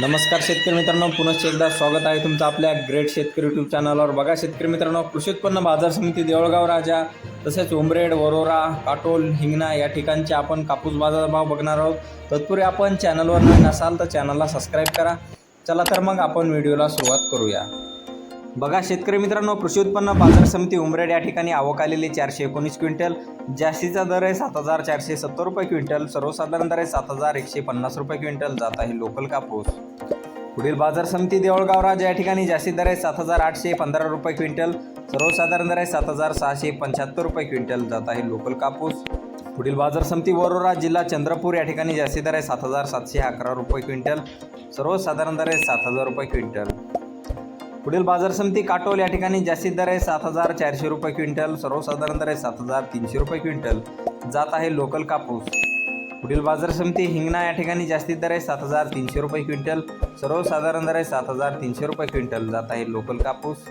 नमस्कार शेतकरी मित्रांनो पुनश्च एकदा स्वागत आहे तुमचं आपल्या ग्रेट शेतकरी यूट्यूब चॅनलवर बघा शेतकरी मित्रांनो कृषी उत्पन्न बाजार समिती देवळगाव राजा तसेच उमरेड वरोरा काटोल हिंगणा या ठिकाणचे आपण कापूस बाजारभाव बघणार आहोत. तत्पूर्वी आपण चॅनलवर नवीन असाल तर चॅनलला सबस्क्राईब करा. चला तर मग आपण व्हिडिओला सुरुवात करूया. बघा शेतकरी मित्रांनो कृषी उत्पन्न बाजार समिती उमरेड या ठिकाणी आवक आलेली चारशे एकोणीस क्विंटल जास्तीचा दर आहे सात हजार चारशे सत्तर रुपये क्विंटल सर्वसाधारण दर आहे सात हजार एकशे पन्नास रुपये क्विंटल जात आहे लोकल कापूस. पुढील बाजार समिती देवळगाव राज या ठिकाणी जास्तीत दर आहे सात हजार आठशे पंधरा रुपये क्विंटल सर्वसाधारण दर आहे सात हजार सहाशे पंच्याहत्तर रुपये क्विंटल जात आहे लोकल कापूस. पुढील बाजार समिती वरोरा जिल्हा चंद्रपूर या ठिकाणी जास्तीत दर आहे सात हजार सातशे अकरा रुपये क्विंटल सर्वसाधारण दर आहे सात हजार रुपये क्विंटल. पुढील बाजार समिती काटोल या ठिकाणी जास्तीत दर आहे सात हजार चारशे रुपये क्विंटल सर्वसाधारण दर आहे सात हजार तीनशे रुपये क्विंटल. जात आहे लोकल कापूस. पुढील बाजार समिती हिंगणा या ठिकाणी जास्तीत दर आहे सात हजार तीनशे रुपये क्विंटल सर्वसाधारण दर आहे सात हजार तीनशे रुपये क्विंटल. जात आहे लोकल कापूस.